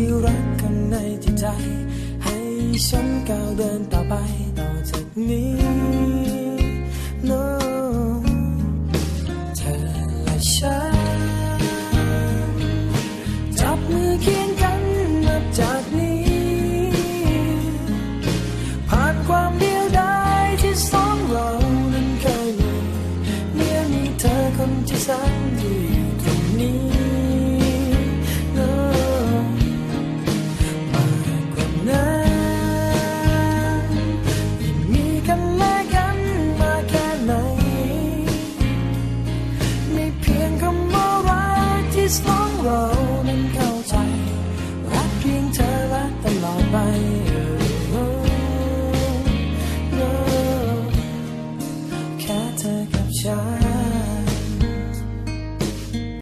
ที่รักกันในจิตใจ ให้ฉันก้าวเดินต่อไปต่อจากนี้ no เธอและฉันจับมือเคียงกันมาจากนี้ ผ่านความเดียวดายที่สองเรานั้นเคยมีเมื่อมีเธอคนที่สาม this long road เข้าใจ รักเพียงเธอรักตลอดไป แค่เธอกับฉั